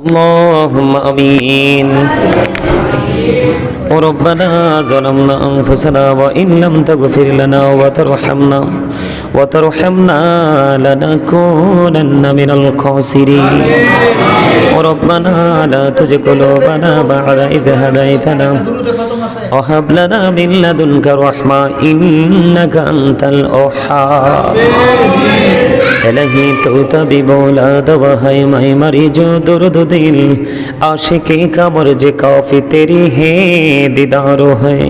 اللهم امين وربنا ظلمنا انفسنا وان لم تغفر لنا وترحمنا وترحمنا لنكونن من الخاسرين وربنا لا تزغ قلوبنا بعد إذ هديتنا وهب لنا من لدنك رحمة إنك أنت الأوحى এলাহি তো তবি বোলা দবা হাই মাই মারি জো দুরদ দিল। আশে কে কামর যে কাফি তেরি হে দিদারো হয়।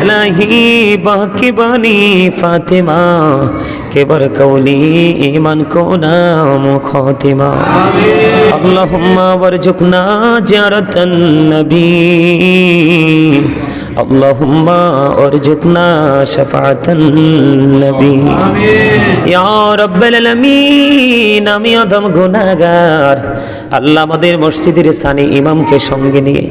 এলাহি বাকি বানি ফাতেমা, কেবর কৌলি ইমান কো নাম খতিমা। আল্লাহুম্মা ওয়ারজুকনা জিয়ারাতান নবী। اللهم ارزقنا شفاعة النبي يا رب العالمين আমি অধম গুনাহগার আল্লাহ আমাদের মসজিদের সানি ইমামকে সঙ্গে নিয়ে,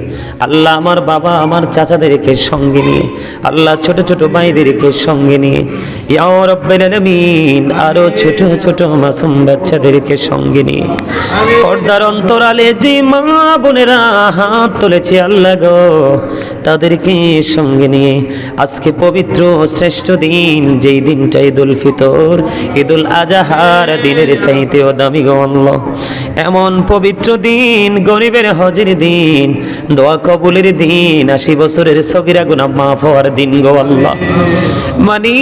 আল্লাহ আমার বাবা আমার চাচাদেরকে সঙ্গে নিয়ে, আল্লাহ ছোট ছোট ভাইদেরকে সঙ্গে নিয়ে, ইয়া রব্বেল আলামিন আরও ছোট ছোট মাসুম বাচ্চাদেরকে সঙ্গে নিয়ে। পর্দার অন্তরালে যে মা বোনেরা হাত তুলেছে আল্লাহ গো, তাদেরকে সঙ্গে নিয়ে আজকে পবিত্র শ্রেষ্ঠ দিন, যেই দিনটা ঈদুল ফিতর, ঈদুল আজাহার দিনের চাইতেও দামি গো এমন পবিত্র দিন, গরিবের হজের দিন, দোয়া কবুলের দিন, আশি বছরের সগিরা গুনা মাফ হওয়ার দিন গো আল্লাহ। মানে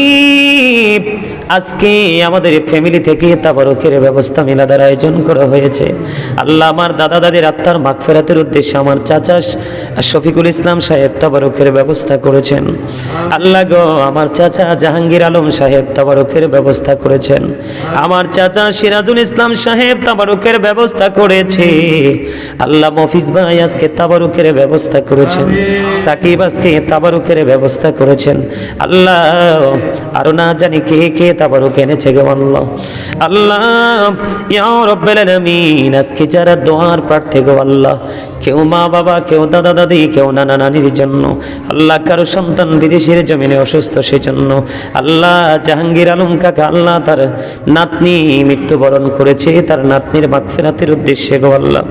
আজকে আমাদের ফ্যামিলি থেকে তাবারকের ব্যবস্থা মিলাদার আয়োজন করা হয়েছে। আল্লাহ আমার দাদা দাদির আত্মার মাগফেরাতের উদ্দেশ্যে আমার চাচা শফিকুল ইসলাম সাহেব তাবারকের ব্যবস্থা করেছেন। আল্লাহ গো, আমার চাচা জাহাঙ্গীর আলম সাহেব তাবারকের ব্যবস্থা করেছেন। আমার চাচা সিরাজুল ইসলাম সাহেব তাবারকের ব্যবস্থা করেছে। আল্লাহ মফিজ ভাই আজকে তাবারকের ব্যবস্থা করেছেন। সাকিব আজকে তাবারকের ব্যবস্থা করেছেন। আল্লাহ আরও না জানি কে কে তাবারক এনেছে গো আল্লাহ। আল্লাহ ইয়া রব্বাল আলামিন আজকে যারা দোয়ার প্রার্থী গো আল্লাহ কেউ মা বাবা কেউ দাদা দাদি কেউ নানা নানির জন্য আল্লাহ কারও সন্তান বিদেশের জমিনে অসুস্থ সেজন্য আল্লাহ জাহাঙ্গীর আলম কাকা আল্লাহ তার নাতনি মৃত্যুবরণ করেছে তার নাতনির মাগফিরাতের উদ্দেশ্যে গো আল্লাহ।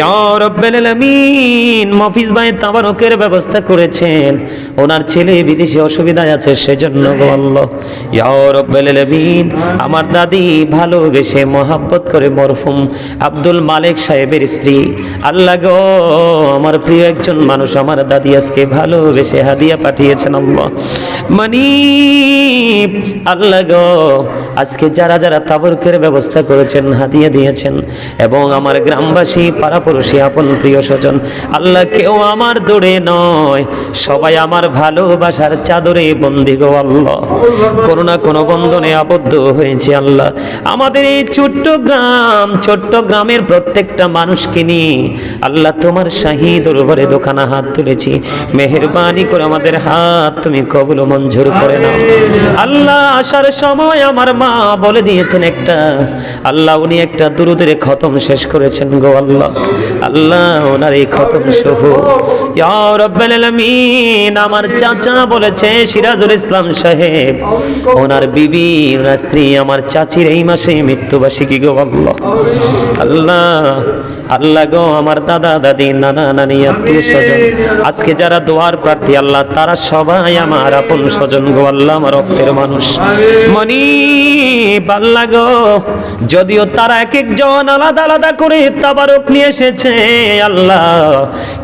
ইয়া রব্বাল আলামিন মফিজ ভাই তাবারকের ব্যবস্থা করেছেন ওনার ছেলে বিদেশে অসুবিধায় আছে সেজন্য গো আল্লাহ। ইয়া রব্বাল আলামিন, আমার দাদি ভালোবেসে মহাব্বত করে মরহুম। আব্দুল মালিক সাহেবের স্ত্রী। আল্লাহ গো, আমার প্রিয় একজন মানুষ, আমার দাদি আজকে ভালোবেসে হাদিয়া পাঠিয়েছেন আল্লাহ। মানি আল্লাহ গো, আজকে যারা যারা তাবরকের ব্যবস্থা করেছেন, হাদিয়া দিয়েছেন, এবং আমার গ্রামবাসী, পাড়াপড়শি, আপন প্রিয় স্বজন, আল্লাহ কেউ আমার দূরে নয়, সবাই আমার ভালোবাসার চাদরে বন্দি গো আল্লাহ। কোনো না কোনো বন্ধনে আবদ্ধ হয়েছে আল্লাহ। আমাদের এই ছোট্ট গ্রাম, ছোট্ট গ্রামের প্রত্যেকটা মানুষকে নিয়ে আল্লাহ তোমার শাহী দরবারে দোকানা হাত তুলেছি। মেহেরবানি করে আমাদের হাত তুমি কবুল মঞ্জুর করে নাও। আল্লাহ আসার সময় আমার মা বলে দিয়েছেন একটা। আল্লাহ উনি একটা দুরুদের খতম শেষ করেছেন গো আল্লাহ। আল্লাহ ওনার এই খতম সহ ইয়া রাব্বাল আলামিন, আমার চাচা বলেছে, সিরাজুল ইসলাম সাহেব ওনার বিবি ওনার স্ত্রী, আমার চাচির এই মাসে গো আল্লাহ। আল্লাহ গো, আমার দাদা, দাদি, নানা, নানি, আত্মীয় স্বজন। আজকে যারা দোয়ার প্রার্থী, আল্লাহ, তারা সবাই আমার আপন স্বজন গো আল্লাহ, আমার রক্তের মানুষ। মনি আল্লাহ গো, যদিও তারা এক একজন আলাদা আলাদা করে তাবারক নিয়ে এসেছে, আল্লাহ,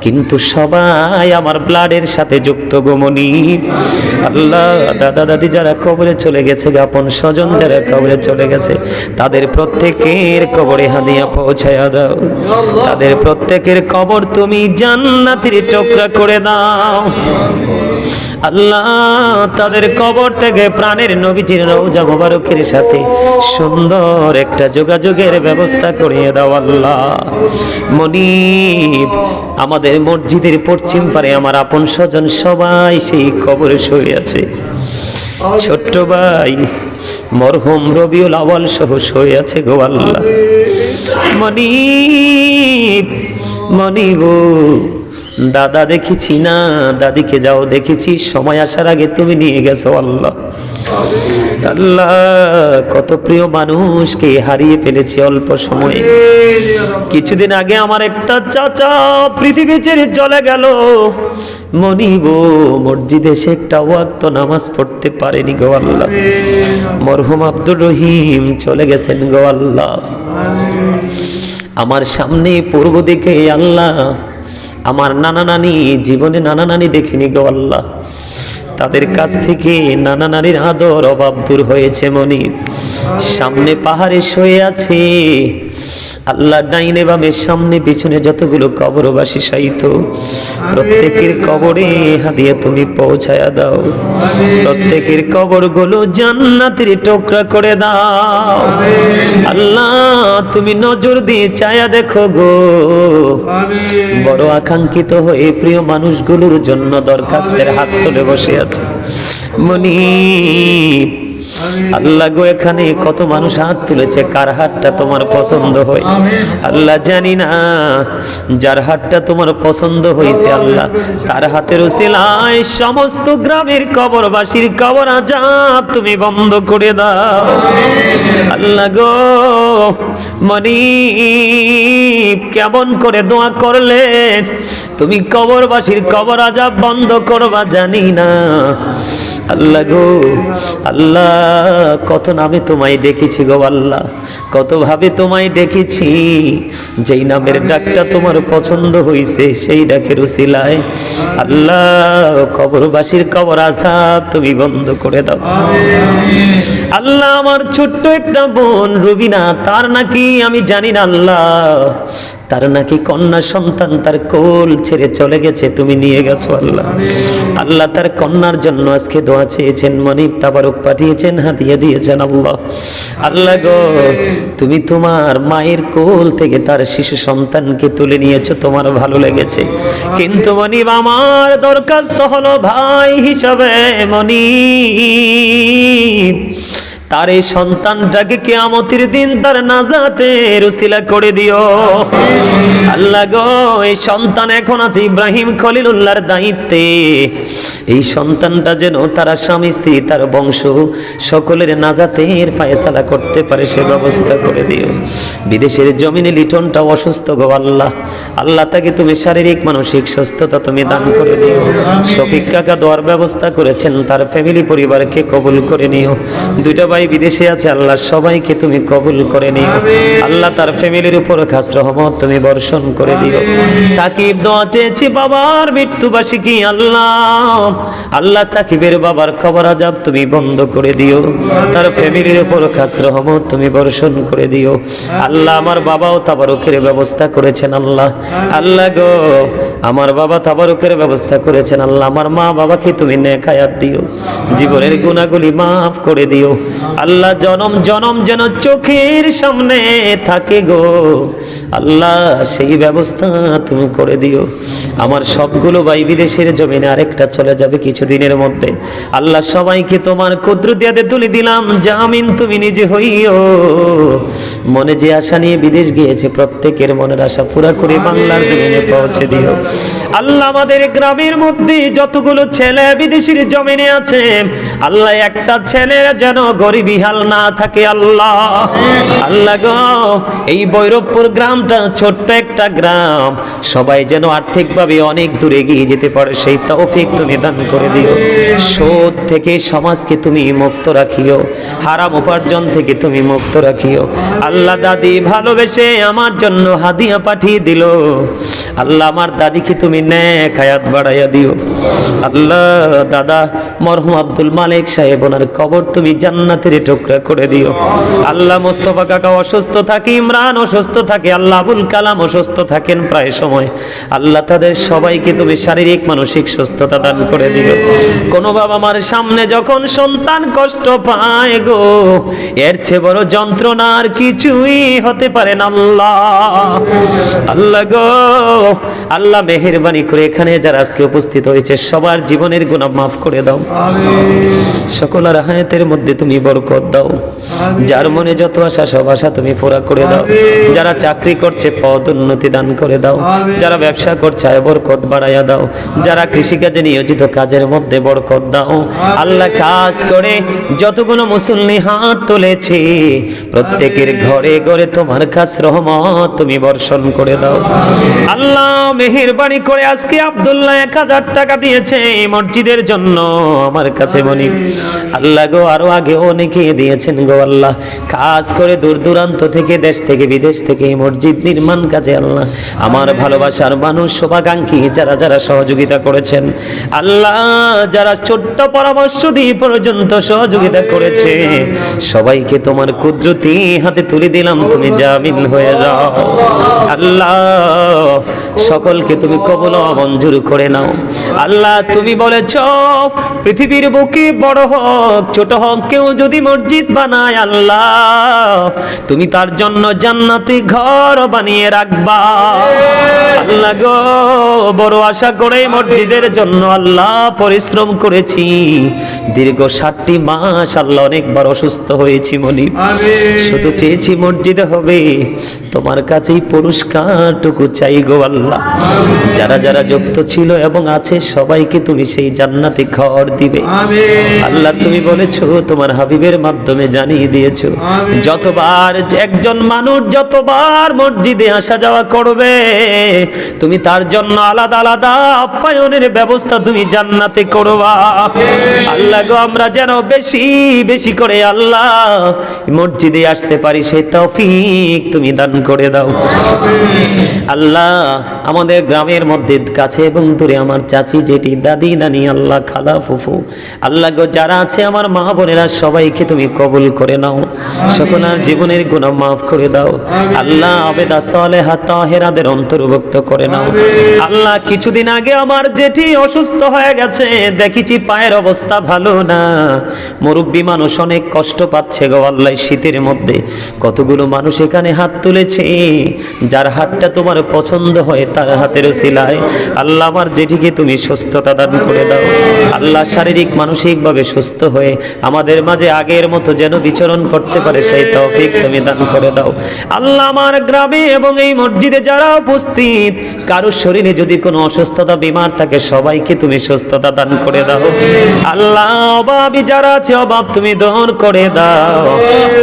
কিন্তু সবাই আমার ব্লাডের সাথে যুক্ত গো মনি আল্লাহ, দাদা, দাদি যারা কবরে চলে গেছে, আপন স্বজন যারা কবরে চলে গেছে, তাদের প্রত্যেকের কবরে হাদিয়া পৌঁছায়া দাও। তাদের প্রত্যেকের কবর তুমি জান্নাতের টুকরা করে দাও। আল্লাহ তাদের কবর থেকে প্রাণের নবীজির রৌজা মোবারকের সাথে সুন্দর একটা যোগাযোগের ব্যবস্থা করিয়ে দাও আল্লাহ। মনিব, আমাদের মসজিদের পশ্চিম পারে আমার আপন স্বজন সবাই সেই কবরে শুয়ে আছে। ছোট্ট ভাই, মরহুম রবিউল আওয়াল সহ শুয়ে আছে গো আল্লাহ। মনিব মনিব, দাদা দেখেছি না, দাদিকে যাও দেখেছি, সময় আসার আগে তুমি নিয়ে গেছো আল্লাহ। আল্লাহ, কত প্রিয় মানুষকে হারিয়ে ফেলেছে অল্প সময়ে। কিছুদিন আগে আমার একটা চাচা পৃথিবী ছেড়ে চলে গেল। মনিব, মসজিদে সে একটা ওয়াক্ত নামাজ পড়তে পারেনি গো আল্লাহ। মরহুম আব্দুর রহিম চলে গেছেন গো আল্লাহ। আমার সামনে পূর্ব দিকে আল্লাহ। আমার নানা নানি, জীবনে নানা নানি দেখিনি গো আল্লাহ। তাদের কাছ থেকে নানা নারীর আদর অভাব দূর হয়েছে মনি সামনে পাহাড়ে শুয়ে আছে আল্লাহ ডাইনে বামের সামনে পিছনে যতগুলো কবরবাসী সাইত প্রত্যেকের কবরে হাদিয়ে তুমি পৌঁছায়া দাও। প্রত্যেকের কবরগুলো জান্নাতের টুকরা করে দাও। আল্লাহ, তুমি নজর দিয়ে চায়া দেখো গো। বড় আকাঙ্ক্ষিত হয়ে প্রিয় মানুষগুলোর জন্য দরখাস্তের হাত তুলে বসে আছে। মনি আল্লাহ গো, এখানে কত মানুষ হাত তুলেছে, কার হাতটা তোমার পছন্দ হয়? আল্লাহ জানি না যার হাতটা তোমার পছন্দ হয়েছে, আল্লাহ তার হাতের উসিলায় সমস্ত গ্রামের কবরবাসীর কবর আজাব তুমি বন্ধ করে দাও। আল্লাহ গো মনি কেমন করে দোয়া করলে তুমি কবরবাসীর কবর আজাব বন্ধ করবা, জানি না। আল্লাহ গো, আল্লাহ, কত নামে তোমায় ডেকেছি গো আল্লাহ, কত ভাবে তোমায় ডেকেছি। যেই নামের ডাকটা তোমার পছন্দ হইছে, সেই ডাকের উসিলায় আল্লাহ, কবরবাসীর কবর আসা তুমি বন্ধ করে দাও। আল্লাহ আমার ছোট্ট একটা বোন রুবিনা, তার নাকি আমি জানি না আল্লাহ। তার নাকি কন্যা সন্তান তার কোল ছেড়ে চলে গেছে, তুমি নিয়ে গেছো আল্লাহ। আল্লাহ তার কন্যার জন্য আজকে দোয়া চেয়েছেন, মনিব তাবারক পাঠিয়েছেন হাতিয়ে দিয়েছেন আল্লাহ। আল্লাহ গো, তুমি তোমার মায়ের কোল থেকে তার শিশু সন্তানকে তুলে নিয়েছো, তোমার ভালো লেগেছে। কিন্তু মনিব, আমার দরখাস্ত হলো ভাই হিসাবে, মনিব। তার এই সন্তানটাকে কেয়ামতের দিন তার নাজাতে রুসিলা করে দিও। আল্লাহ গো, এই সন্তান এখন আছে ইব্রাহিম খলিলুল্লাহর দায়িত্বে। এই সন্তানটা যেন তারা স্বামী, স্ত্রী, তার বংশ সকলের নাজাতের ফায়সালা করতে পারে সে ব্যবস্থা করে দিও। বিদেশের জমিনে লিটনটা অসুস্থ গো আল্লাহ। আল্লাহ তাকে তুমি শারীরিক, মানসিক সুস্থতা তুমি দান করে দিও। শফিক কাকা দেওয়ার ব্যবস্থা করেছেন, তার ফ্যামিলি পরিবারকে কবুল করে নিও। দুইটা ভাই বিদেশে আছে আল্লাহ সবাইকে তুমি কবুল করে নিও। আল্লাহ তার ফ্যামিলির উপর খাস রহমত তুমি বর্ষণ করে দিও। সাকিব দোয়া চেয়েছি বাবার মৃত্যুবাসী আল্লাহ? আল্লাহ সাকিবের বাবার খবর আজাব তুমি বন্ধ করে দিও। তার ফ্যামিলির উপর খাস রহমত তুমি বর্ষণ করে দিও। আল্লাহ আমার বাবাও তাবারকের ব্যবস্থা করেছেন আল্লাহ। আল্লাহ গো আমার বাবা তাবারকের ব্যবস্থা করেছেন। আল্লাহ, আমার মা বাবাকে তুমি নেকায়াত দিও। জীবনের গুণাগুলি মাফ করে দিও। আল্লাহ, জনম জনম যেন চোখের সামনে থাকে গো। আল্লাহ, সেই ব্যবস্থা তুমি করে দিও। আমার সবগুলো ভাই বিদেশের জমিনে আরেকটা চলে যাবে কিছুদিনের মধ্যে। আল্লাহ, সবাইকে তোমার কুদরতিয়াতে তুলে দিলাম। জামিন তুমি নিজে হইও। মনে যে আশা নিয়ে বিদেশ গিয়েছে, প্রত্যেকের মনের আশা পুরা করে বাংলার জমিনে পৌঁছে দিও। আল্লাহ আমাদের গ্রামের মধ্যে যতগুলো ছেলে বিদেশির জমিনে আছে, আল্লাহ একটা ছেলে যেন গরিবি হাল না থাকে আল্লাহ। আল্লাহ গো, এই বৈরবপুর গ্রামটা ছোট্ট একটা গ্রাম। সবাই যেন আর্থিকভাবে অনেক দূরে এগিয়ে যেতে পারে, সেই তৌফিক তুমি দান করে দিও। শোধ থেকে সমাজকে তুমি মুক্ত রাখিও, হারাম উপার্জন থেকে তুমি মুক্ত রাখিও। আল্লাহ দাদি ভালোবেসে আমার জন্য হাদিয়া পাঠিয়ে দিল। আল্লাহ আমার দাদিকে তুমি নেক হায়াত বাড়াইয়া দিও। আল্লাহ দাদা মরহুম আব্দুল মালিক সাহেব, ওনার কবর তুমি জান্নাতের টুকরা করে দিও। আল্লাহ মোস্তফা কাকা অসুস্থ থাকে, ইমরান অসুস্থ থাকে, আল্লাহ আবুল কালাম অসুস্থ থাকেন প্রায় সময়। আল্লাহ তাদের সবাইকে তুমি শারীরিক মানসিক সুস্থতা দান করে দিও কোন বাবা মার সামনে যখন সন্তান কষ্ট পায় গো এর চেয়ে বড় যন্ত্রণার কিছুই হতে পারে না আল্লাহ। আল্লাহ গো আল্লাহ মেহেরবানি করে এখানে যারা আজকে উপস্থিত হয়েছে সবার জীবনের গুণা মাফ করে দাও। সকল রাহায়তের মধ্যে তুমি বরকত দাও। যার মনে যত আশা সব আশা তুমি পুরা করে দাও। যারা চাকরি করছে পদ উন্নতি উন্নতি দান করে দাও। যারা ব্যবসা করছে আয় বরকত বাড়াইয়া দাও। যারা কৃষিকাজে নিয়োজিত কাজের মধ্যে বরকত দাও। আল্লাহ কাজ করে যতগুলো মুসল্লি হাত তুলেছে প্রত্যেকের ঘরে ঘরে তোমার কাছ রহমত তুমি বর্ষণ করে দাও। আল্লাহ মেহেরবানি করে আজকে আব্দুল্লাহ এক হাজার টাকা দিয়েছে এই মসজিদের জন্য আমার কাছে মনি আল্লাহ গো আরও আগে অনেকে দিয়েছেন গো আল্লাহ। কাজ করে দূর দূরান্ত থেকে দেশ থেকে বিদেশ থেকে এই মসজিদ নির্মাণ কাজে আল্লাহ আমার ভালোবাসার মানুষ, শোভাকাঙ্ক্ষী, যারা যারা সহযোগিতা করেছেন, আল্লাহ যারা ছোট্ট পরামর্শ দিয়ে পর্যন্ত সহযোগিতা করেছে, সবাইকে তোমার কুদরতি হাতে তুলে দিলাম, তুমি জামিন হয়ে যাও। আল্লাহ, সকলকে তুমি কবল মঞ্জুর করে নাও। আল্লাহ, তুমি বলেছ, পৃথিবীর বুকে বড় হোক, ছোট হোক, কেউ যদি মসজিদ বানায়, আল্লাহ, তুমি তার জন্য জান্নাতি ঘর বানিয়ে রাখবা। yeah. আল্লাহ গো বড় আশা করে মসজিদের জন্য আল্লাহ পরিশ্রম করেছি। দীর্ঘ ষাটটি মাস আল্লাহ অনেকবার অসুস্থ হয়েছি মনি। শুধু চেয়েছি মসজিদে হবে তোমার কাছেই পুরস্কারটুকু চাই গো আল্লাহ। যারা যারা যুক্ত ছিল এবং আছে সবাইকে তুমি সেই জান্নাতে ঘর দিবে। আল্লাহ তুমি বলেছ তোমার হাবিবের মাধ্যমে জানিয়ে দিয়েছ। যতবার একজন মানুষ যতবার মসজিদে আসা যাওয়া করবে তুমি তার জন্য আলাদা আলাদা আপ্যায়নের ব্যবস্থা তুমি জান্নাতে করবা। আল্লাহ গো, আমরা যেন বেশি বেশি করে আল্লাহ মসজিদে আসতে পারি, সেই তৌফিক তুমি দান করে দাও। আল্লাহ আমাদের গ্রামের মধ্যে কাছে এবং দূরে আমার চাচি, জেঠি, দাদি, নানি, আল্লাহ, খালা, ফুফু। আল্লাহ গো, যারা আছে আমার মা বোনেরা, সবাইকে তুমি কবুল করে নাও। সকলার জীবনের গুণা মাফ করে দাও। আল্লাহ আবেদা সালেহা তাহেরাদের অন্তর্ভুক্ত করে নাও। আল্লাহ কিছুদিন আগে আমার জেঠি অসুস্থ হয়ে গেছে। দেখেছি পায়ের অবস্থা ভালো না। মুরব্বী মানুষ অনেক কষ্ট পাচ্ছে গো আল্লাহ শীতের মধ্যে। কতগুলো মানুষ এখানে হাত তুলেছে। যার হাতটা তোমার পছন্দ হয়, তার হাতের সিলায় আল্লাহ আমার জেঠিকে তুমি সুস্থতা দান করে দাও। আল্লাহ শারীরিক, মানসিকভাবে সুস্থ হয়ে আমাদের মাঝে আগের মতো যেন বিচরণ করতে পারে, সেই তৌফিক তুমি দান করে দাও। আল্লাহ আমার গ্রামে এবং এই মসজিদে যারা উপস্থিত কারোর শরীরে যদি কোনো অসুস্থতা বিমার থাকে সবাইকে তুমি সুস্থতা দান করে দাও। আল্লাহ অভাবী যারা আছে অভাব তুমি দূর করে দাও।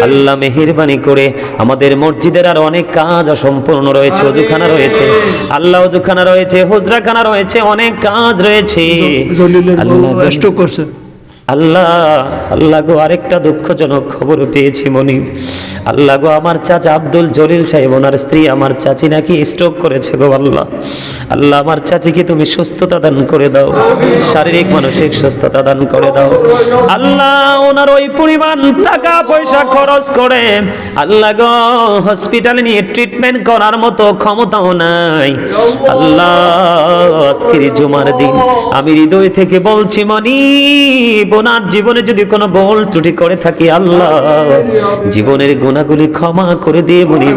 আল্লাহ মেহেরবানি করে আমাদের মসজিদের আর অনেক কাজ অসম্পূর্ণ রয়েছে অজুখানা রয়েছে। আল্লাহ অজুখানা রয়েছে হুজরাখানা রয়েছে অনেক কাজ রয়েছে। আল্লাহ কষ্ট করছে। আল্লাহ আল্লাহ গো, আরেকটা দুঃখজনক খবর পেয়েছি মনিব। আল্লাহ গো, আমার চাচা আব্দুল জলিল সাহেব, ওনার স্ত্রী আমার চাচি নাকি স্ট্রোক করেছে গো আল্লাহ। আল্লাহ, আমার চাচিকে তুমি সুস্থতা দান করে দাও, শারীরিক, মানসিক সুস্থতা দান করে দাও। আল্লাহ, ওনার ওই পরিমাণ টাকা পয়সা খরচ করে, আল্লাহ গো হসপিটালে নিয়ে ট্রিটমেন্ট করার মতো ক্ষমতাও নাই। আল্লাহ, আজকের জুমার দিন, আমি হৃদয় থেকে বলছি মনি বোনার জীবনে যদি কোনো বল ত্রুটি করে থাকি, আল্লাহ, জীবনের গুণাগুলি ক্ষমা করে দিয়ে মনি।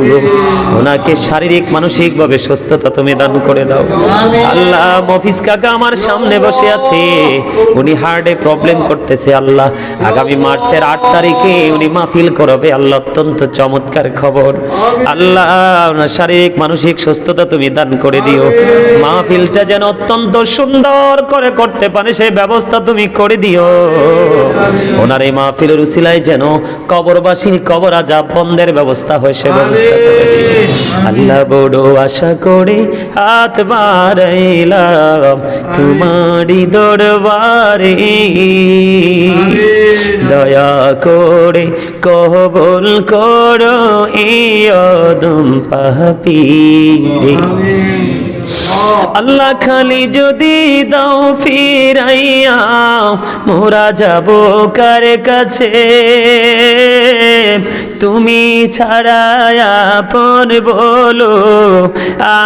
ওনাকে শারীরিক মানসিক ভাবে সুস্থতা তুমি দান করে দাও। আল্লাহ মফিস কাকা আমার সামনে বসে আছে। উনি হার্টে প্রবলেম করতেছে, আল্লাহ। আগামী মার্চের আট তারিখে উনি মাহফিল করবে, আল্লাহ, অত্যন্ত চমৎকার খবর। আল্লাহ ওনার শারীরিক, মানসিক সুস্থতা তুমি দান করে দিও। মাহফিলটা যেন অত্যন্ত সুন্দর করে করতে পারে সেই ব্যবস্থা তুমি করে দিও। ওনার এই মাহফিলের উসিলায় যেন কবরবাসীর কবর আজাব বন্ধের ব্যবস্থা হয় সে ব্যবস্থা করে আল্লাহ বড় আশা করে হাত বাড়াইলাম তোমারই দরবারে। দয়া করে কবল করো এই অদম পাপিরে। আল্লাহ খালি যদি দাও ফিরাইয়া মোরা যাব কার কাছে? তুমি ছাড়া আপন বলো,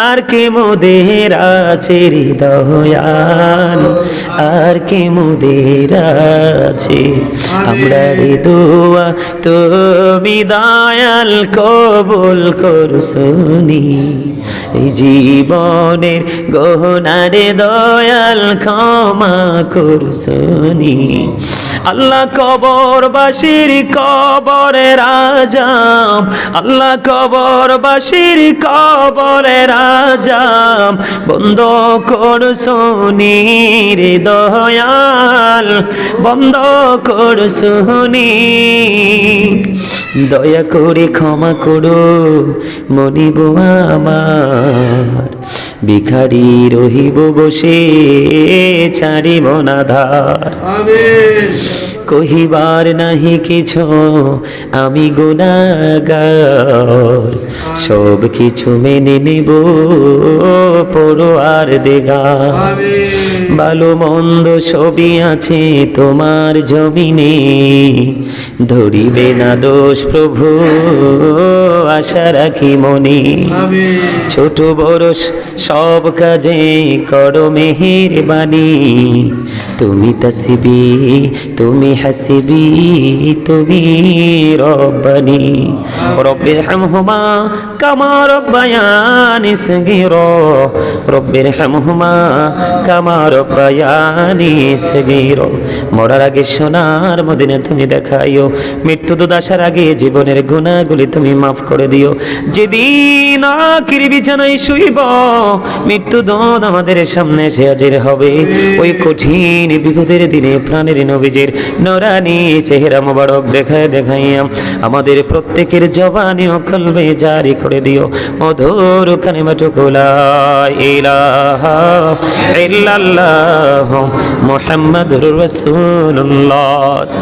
আর কে মোদের আছে হৃদয়াল আর কে মোদের আছে? আমরা রে দোয়া, তুমি দয়াল কবুল করুসনি এই জীবনের গহনারে দয়াল ক্ষমা করু করুসনি আল্লাহ কবরবাসীর কবরের আজাম আল্লাহ কবরবাসীর কবরে রাজাম। বন্ধ কর শুনি রে দয়াল, বন্ধ কর শুনি দয়া করে ক্ষমা করো মনিব আমার। ভিখারি রহিব বসে ছাড়িব না ধার কহিবার নাহি কিছু আমি গুণাগার। সব কিছু মেনে নেব পড়ো আর দেগা ভালো মন্দ সবই আছে তোমার জমিনে। ধরিবে না দোষ প্রভু আশা রাখি মনে। ছোট বড় সব কাজে করো মেহের বাণী তুমি তসবি তুমি হাসিবি তুমি রব্বানি। রব্বির হামহুমা কামা রব্বায়ানি সগির রব্বির হামহুমা কামা রব্বায়ানি সগীরা। মরার আগে সোনার মদিনে তুমি দেখাইও। মৃত্যু আসার আগে জীবনের গুণাগুলি তুমি মাফ করে দিও। যেদিন আখির বিছানায় শুইব, মৃত্যু দোদ আমাদের সামনে সে হাজির হবে। ওই কঠিন বিপদের দিনে প্রাণের নবীজের নরানি চেহারা মোবারক দেখায় দেখাইয়াম আমাদের প্রত্যেকের জবানি ও জারি করে দিও। মধুর লা ইলাহা ইল্লাল্লাহ, মুহাম্মাদুর রাসূলুল্লাহ।